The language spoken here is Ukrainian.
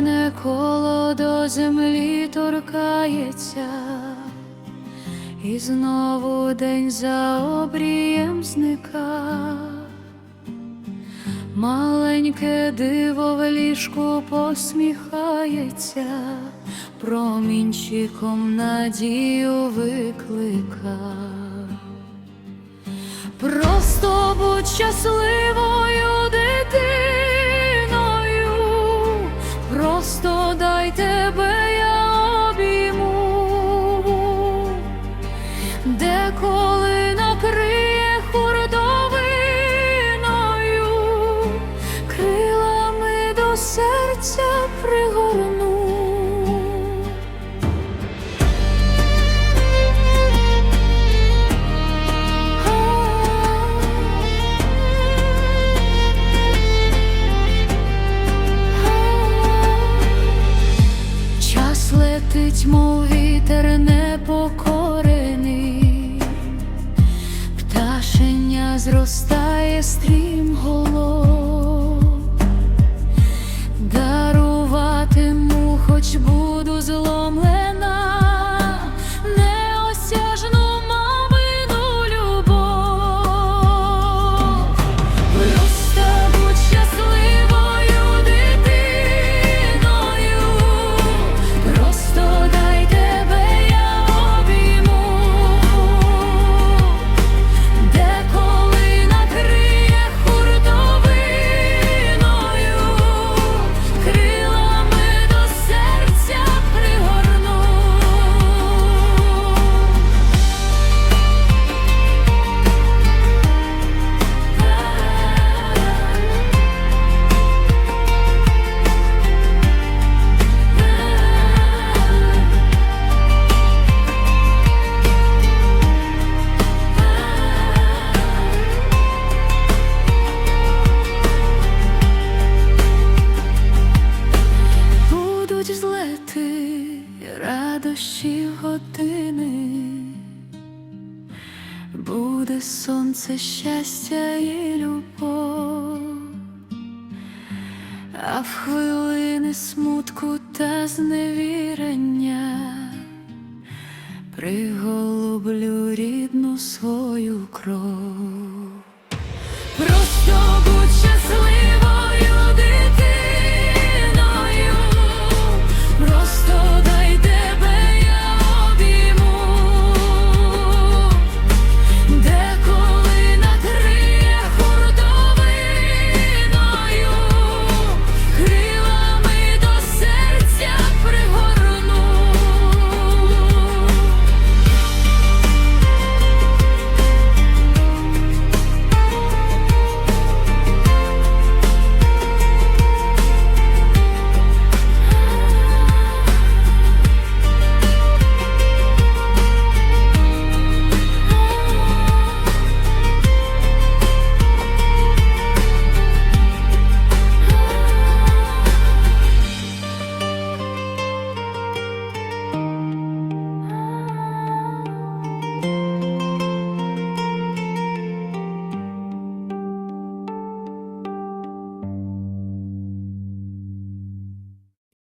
навколо до землі торкається, і знову день за обрієм зника. Маленьке диво в ліжку посміхається, промінчиком надію виклика. Просто будь щасливою Час летить, мов вітер непокорений, пташеня зростає стрім голов, Будуть злети, радощі години, буде сонце, щастя і любов, а в хвилини смутку та зневірення приголублю рідну свою кров.